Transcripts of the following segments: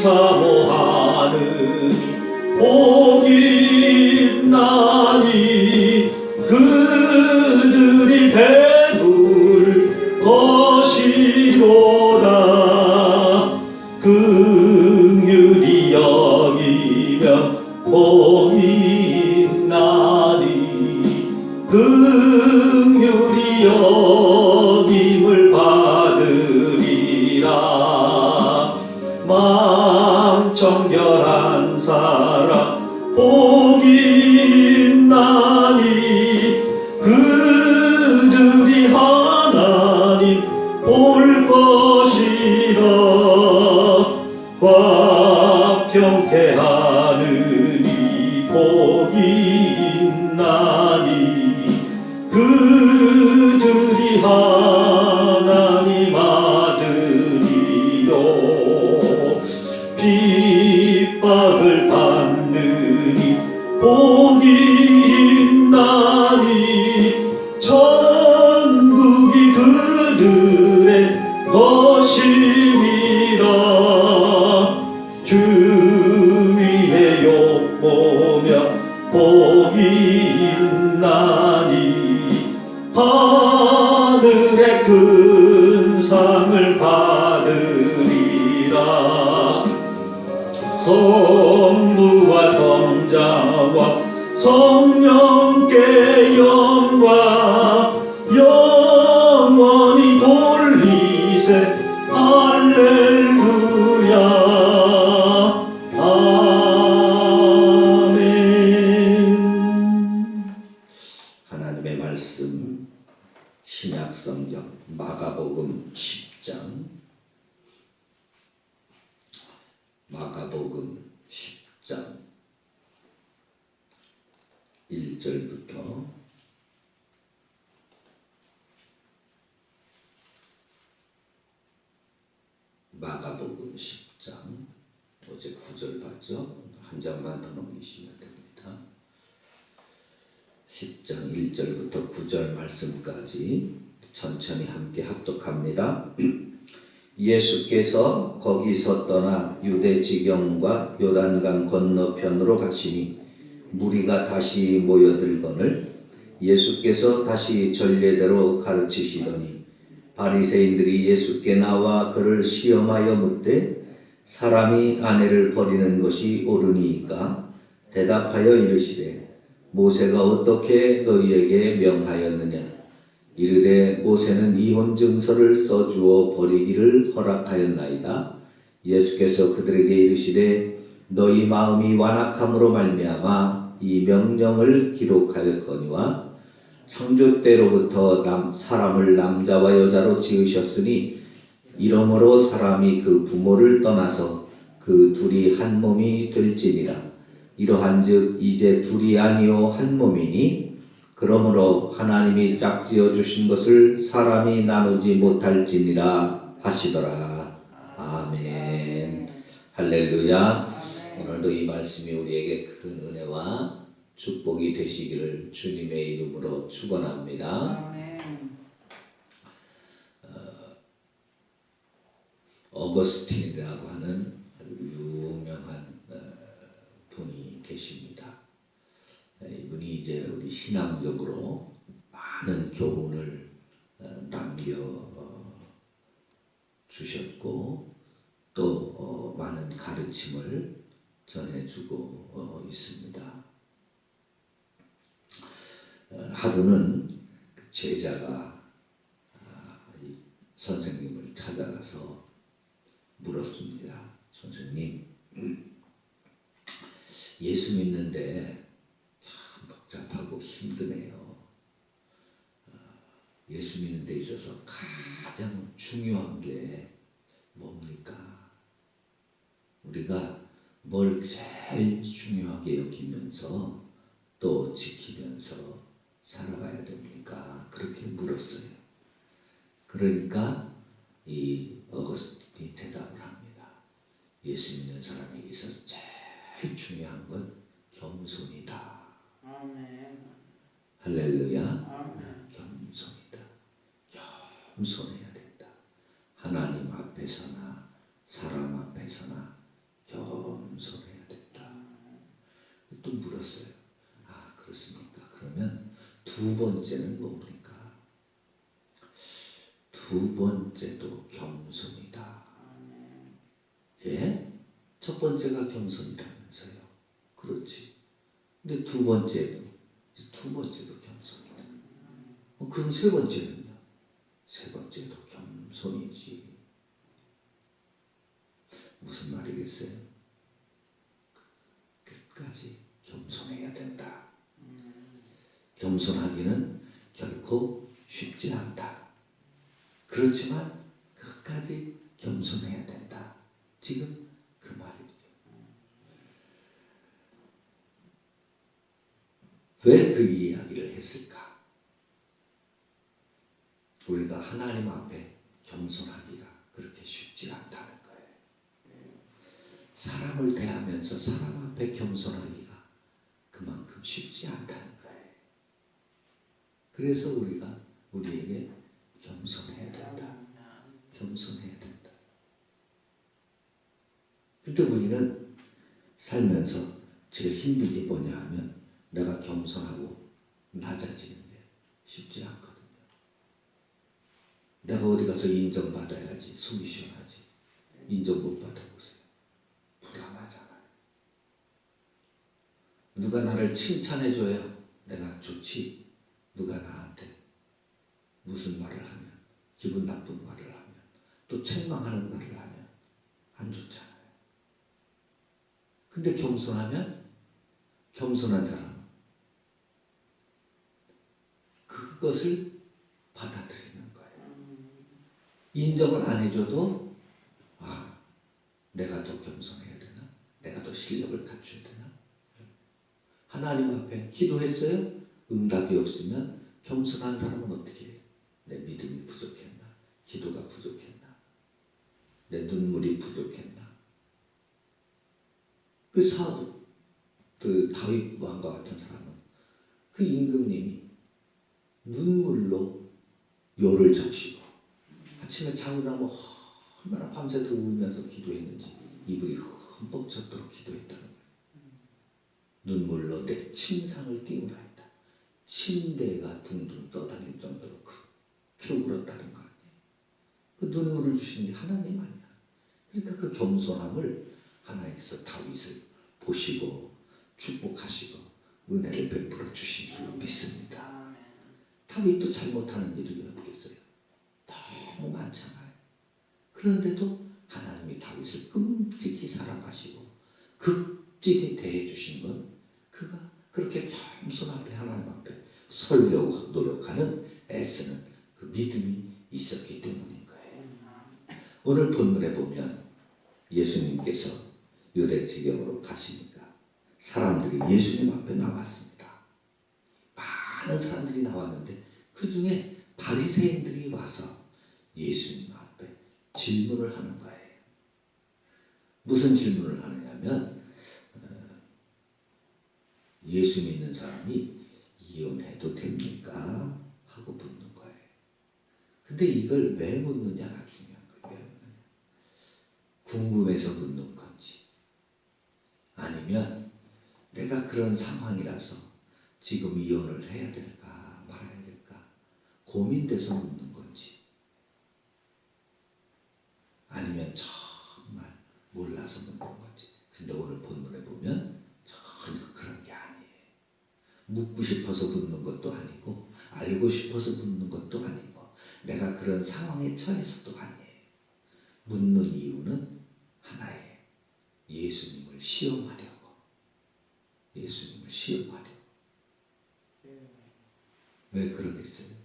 의사모하는 복이 있나니 그들이 배 1절부터 9절 말씀까지 천천히 함께 합독합니다. 예수께서 거기서 떠나 유대 지경과 요단강 건너편으로 가시니 무리가 다시 모여들거늘 예수께서 다시 전례대로 가르치시더니 바리새인들이 예수께 나와 그를 시험하여 묻되 사람이 아내를 버리는 것이 옳으니까 대답하여 이르시되 모세가 어떻게 너희에게 명하였느냐 이르되 모세는 이혼 증서를 써주어 버리기를 허락하였나이다. 예수께서 그들에게 이르시되 너희 마음이 완악함으로 말미암아 이 명령을 기록하였거니와 창조 때로부터 남, 사람을 남자와 여자로 지으셨으니 이러므로 사람이 그 부모를 떠나서 그 둘이 한 몸이 될지니라. 이러한즉 이제 둘이 아니요 한 몸이니 그러므로 하나님이 짝지어 주신 것을 사람이 나누지 못할지니라 하시더라. 아멘. 할렐루야. 오늘도 이 말씀이 우리에게 큰 은혜와 축복이 되시기를 주님의 이름으로 축원합니다. 어거스틴이라고 하는 아주 유명한 어, 분이 계십니다. 에, 이분이 이제 우리 신앙적으로 많은 교훈을 어, 남겨 어, 주셨고 또 어, 많은 가르침을 전해주고 어, 있습니다. 어, 하루는 그 제자가 아, 이 선생님을 찾아가서 물었습니다. 선생님, 예수 믿는데 힘드네요. 어, 예수 믿는 데 있어서 가장 중요한 게 뭡니까? 우리가 뭘 제일 중요하게 여기면서 또 지키면서 살아가야 됩니까? 그렇게 물었어요. 그러니까 이 어거스틴이 대답을 합니다. 예수 믿는 사람에게 있어서 제일 중요한 건 겸손이다. 아멘. 할렐루야. 겸손이다. 겸손해야 된다. 하나님 앞에서나 사람 앞에서나 겸손해야 된다. 또 물었어요. 아 그렇습니까? 그러면 두 번째는 뭡니까? 두 번째도 겸손이다. 예? 첫 번째가 겸손이라면서요. 그렇지. 근데 두 이제 두 번째도 겸손이다. 어, 그럼 세 번째는요? 세 번째도 겸손이지. 무슨 말이겠어요? 끝까지 겸손해야 된다. 겸손하기는 결코 쉽지 않다. 그렇지만 끝까지 겸손해야 된다. 지금 그 말이죠. 왜 그 이야기를 했을까? 우리가 하나님 앞에 겸손하기가 그렇게 쉽지 않다는 거예요. 사람을 대하면서 사람 앞에 겸손하기가 그만큼 쉽지 않다는 거예요. 그래서 우리가 우리에게 겸손해야 된다. 겸손해야 된다. 근데 우리는 살면서 제일 힘든 게 뭐냐 하면 내가 겸손하고 낮아지는 게 쉽지 않거든요. 내가 어디 가서 인정받아야지 속이 시원하지. 인정 못 받아보세요. 불안하잖아요. 누가 나를 칭찬해줘야 내가 좋지. 누가 나한테 무슨 말을 하면 기분 나쁜 말을 하면 또 책망하는 말을 하면 안 좋잖아요. 근데 겸손하면 겸손한 사람은 그것을 받아들이는 거예요. 인정을 안 해줘도 아 내가 더 겸손해야 되나? 내가 더 실력을 갖춰야 되나? 하나님 앞에 기도했어요? 응답이 없으면 겸손한 사람은 어떻게 해요? 내 믿음이 부족했나? 기도가 부족했나? 내 눈물이 부족했나? 그 사도 그 다윗 왕과 같은 사람은 그 임금님이 눈물로 요를 적시고 아침에 자고 얼마나 밤새도록 울면서 기도했는지 이불이 흠뻑 젖도록 기도했다는 거예요. 눈물로 내 침상을 띄우나이다. 침대가 둥둥 떠다닐 정도로 그렇게 울었다는 거 아니에요. 그 눈물을 주신 게 하나님 아니야. 그러니까 그 겸손함을 하나님께서 다윗을 보시고 축복하시고 은혜를 베풀어 주신 줄 믿습니다. 아멘. 다윗도 잘못하는 일이 왜 없겠어요? 너무 많잖아요. 그런데도 하나님이 다윗을 끔찍히 사랑하시고 극진히 대해주신 건 그가 그렇게 겸손하게 하나님 앞에 설려고 노력하는 애쓰는 그 믿음이 있었기 때문인 거예요. 오늘 본문에 보면 예수님께서 유대 지경으로 가시니까 사람들이 예수님 앞에 나왔습니다. 많은 사람들이 나왔는데 그 중에 바리새인들이 와서 예수님 앞에 질문을 하는 거예요. 무슨 질문을 하느냐면 어, 예수 믿는 사람이 이혼해도 됩니까? 하고 묻는 거예요. 근데 이걸 왜 묻느냐가 중요한 거예요. 궁금해서 묻는 건지 아니면 내가 그런 상황이라서 지금 이혼을 해야 될까 말아야 될까 고민돼서 묻는 건지 아니면 정말 몰라서 묻는 건지. 근데 오늘 본문에 보면 전혀 그런 게 아니에요. 묻고 싶어서 묻는 것도 아니고 알고 싶어서 묻는 것도 아니고 내가 그런 상황에 처해서도 아니에요. 묻는 이유는 하나예요. 예수님을 시험하려고. 예수님을 시험하려고 왜 그러겠어요?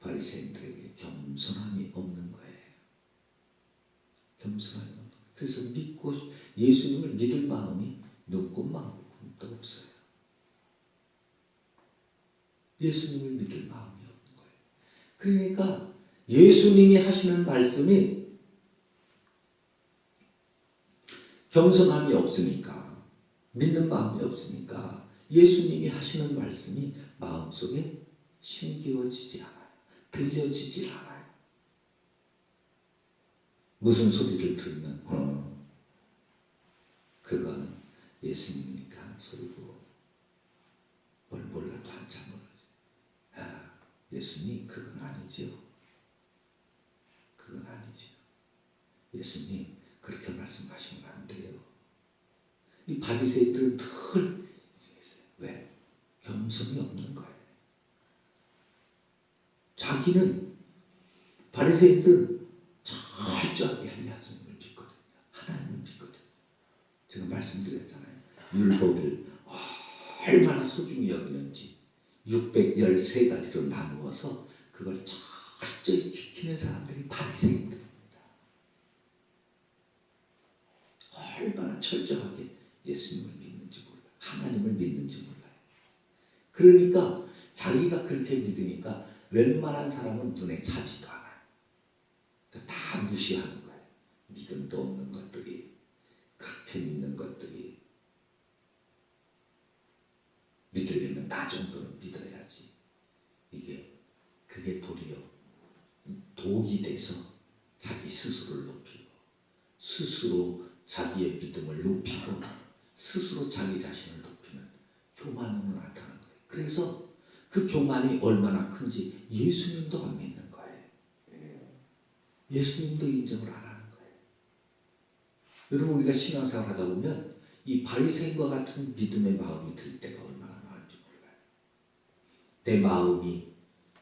바리새인들에게 겸손함이 없는 거예요. 겸손함이 없는 거예요. 그래서 믿고 예수님을 믿을 마음이 눈꽃만큼도 없어요. 예수님을 믿을 마음이 없는 거예요. 그러니까 예수님이 하시는 말씀이 겸손함이 없으니까 믿는 마음이 없으니까 예수님이 하시는 말씀이 마음속에 심기워지지 않아요. 들려지지 않아요. 무슨 소리를 들으면 어, 그건 예수님이니까 소리고 뭘 몰라도 한참 모르지. 아, 예수님 그건 아니지요. 그건 아니지요. 예수님 그렇게 말씀하시면 안 돼요. 이 바리새인들은 늘. 왜? 겸손이 없는 거예요. 자기는 바리새인들 철저하게 헬리아스님을 믿거든요. 하나님을 믿거든요. 제가 말씀드렸잖아요. 율법을 얼마나 소중히 여기는지 613가지로 나누어서 그걸 철저히 지키는 사람들이 바리새인들입니다. 얼마나 철저하게 예수님을 믿는지 몰라요. 하나님을 믿는지 몰라요. 그러니까 자기가 그렇게 믿으니까 웬만한 사람은 눈에 차지도 않아요. 그러니까 다 무시하는 거예요. 믿음도 없는 것들이 그렇게 믿는 것들이 믿으려면 나 정도는 믿어야지. 이게 그게 도리어 독이 돼서 자기 스스로를 높이고 스스로 자기의 믿음을 높이고 스스로 자기 자신을 높이는 교만으로 나타나는 거예요. 그래서 그 교만이 얼마나 큰지 예수님도 안 믿는 거예요. 예수님도 인정을 안 하는 거예요. 여러분 우리가 신앙생활 하다 보면 이 바리새인과 같은 믿음의 마음이 들 때가 얼마나 많은지 몰라요. 내 마음이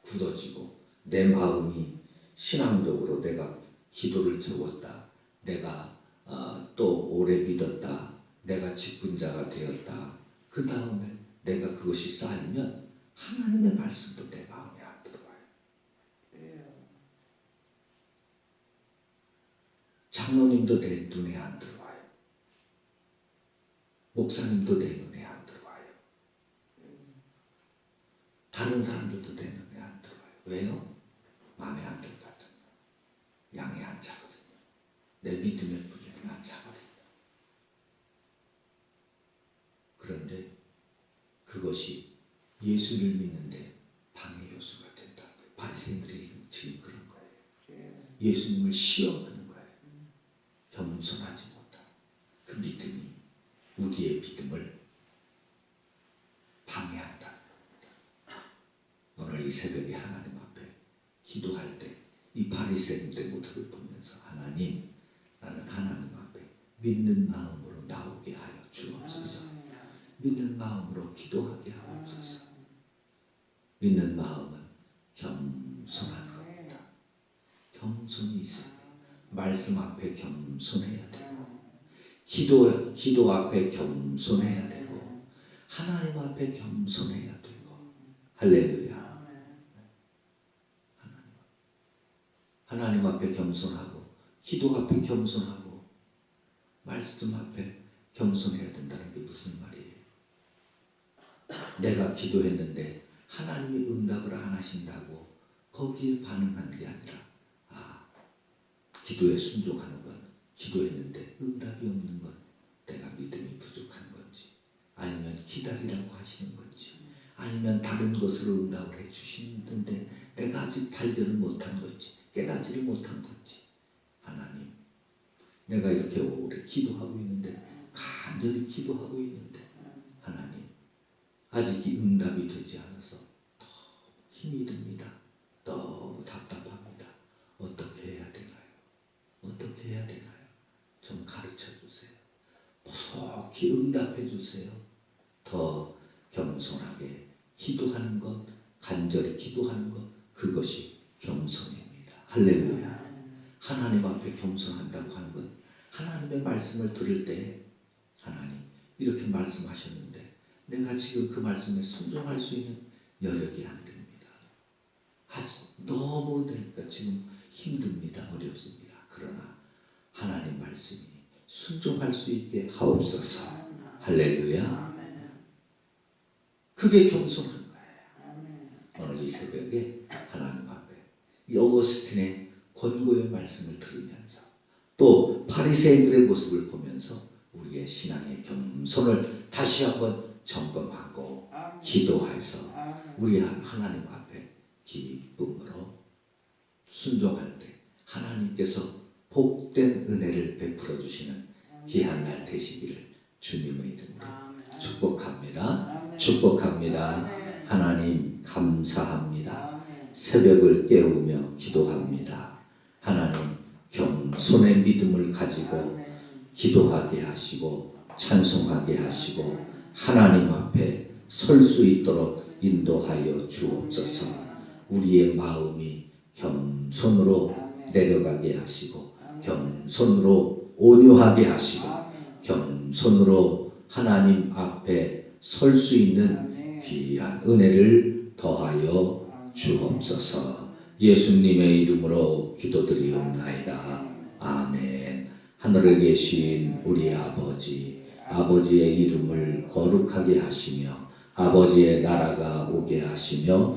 굳어지고 내 마음이 신앙적으로 내가 기도를 적었다. 내가 아, 또 오래 믿었다. 내가 직분자가 되었다. 그 다음에 내가 그것이 쌓이면 하나님의 말씀도 내 마음에 안 들어와요. 장로님도 내 눈에 안 들어와요. 목사님도 내 눈에 안 들어와요. 다른 사람들도 내 눈에 안 들어와요. 왜요? 마음에 안 들거든요. 양에 안 차거든요. 내 믿음의 뿌리에 안 차거든요. 그런데 그것이 예수를 믿는데 방해 요소가 거예요. 바리새인들이 지금 그런 거예요. 예수님을 시험하는 거예요. 겸손하지 못한 그 믿음이 우리의 믿음을 방해한다는 겁니다. 오늘 이 새벽에 하나님 앞에 기도할 때 이 바리새인들의 모습을 보면서 하나님 나는 하나님 앞에 믿는 마음으로 나오게 하여 주옵소서. 믿는 마음으로 기도하게 하옵소서. 믿는 마음은 겸손한 겁니다. 겸손이 있어야 돼요. 말씀 앞에 겸손해야 되고 기도 기도 앞에 겸손해야 되고 하나님 앞에 겸손해야 되고 할렐루야. 하나님 앞에 겸손하고 기도 앞에 겸손하고 말씀 앞에 겸손해야 된다는 게 무슨 말이에요? 내가 기도했는데 하나님이 응답을 안 하신다고 거기에 반응한 게 아니라 아 기도에 순종하는 건 기도했는데 응답이 없는 건 내가 믿음이 부족한 건지 아니면 기다리라고 하시는 건지 아니면 다른 것으로 응답을 해 주시는데 내가 아직 발견을 못한 건지 깨닫지를 못한 건지 하나님 내가 이렇게 오래 기도하고 있는데 간절히 기도하고 있는데 하나님 아직 이 응답이 되지 않아서 더 힘이 듭니다. 너무 답답합니다. 어떻게 해야 되나요? 어떻게 해야 되나요? 좀 가르쳐 주세요. 보속히 응답해 주세요. 더 겸손하게 기도하는 것, 간절히 기도하는 것, 그것이 겸손입니다. 할렐루야. 하나님 앞에 겸손한다고 하는 건 하나님의 말씀을 들을 때 하나님 이렇게 말씀하셨는데 내가 지금 그 말씀에 순종할 수 있는 여력이 안. 아직 너무 내가 지금 힘듭니다. 어렵습니다. 그러나 하나님 말씀이 순종할 수 있게 하옵소서. 할렐루야. 그게 겸손한 거예요. 오늘 이 새벽에 하나님 앞에 이 어거스틴의 권고의 말씀을 들으면서 또 바리새인들의 모습을 보면서 우리의 신앙의 겸손을 다시 한번 점검하고 기도해서 우리 하나님 앞에 기쁨으로 순종할 때 하나님께서 복된 은혜를 베풀어 주시는 귀한 날 되시기를 주님의 이름으로 축복합니다. 축복합니다. 하나님 감사합니다. 새벽을 깨우며 기도합니다. 하나님 겸손의 믿음을 가지고 기도하게 하시고 찬송하게 하시고 하나님 앞에 설 수 있도록 인도하여 주옵소서. 우리의 마음이 겸손으로 내려가게 하시고 겸손으로 온유하게 하시고 겸손으로 하나님 앞에 설 수 있는 귀한 은혜를 더하여 주옵소서. 예수님의 이름으로 기도드리옵나이다. 아멘. 하늘에 계신 우리 아버지, 아버지의 이름을 거룩하게 하시며 아버지의 나라가 오게 하시며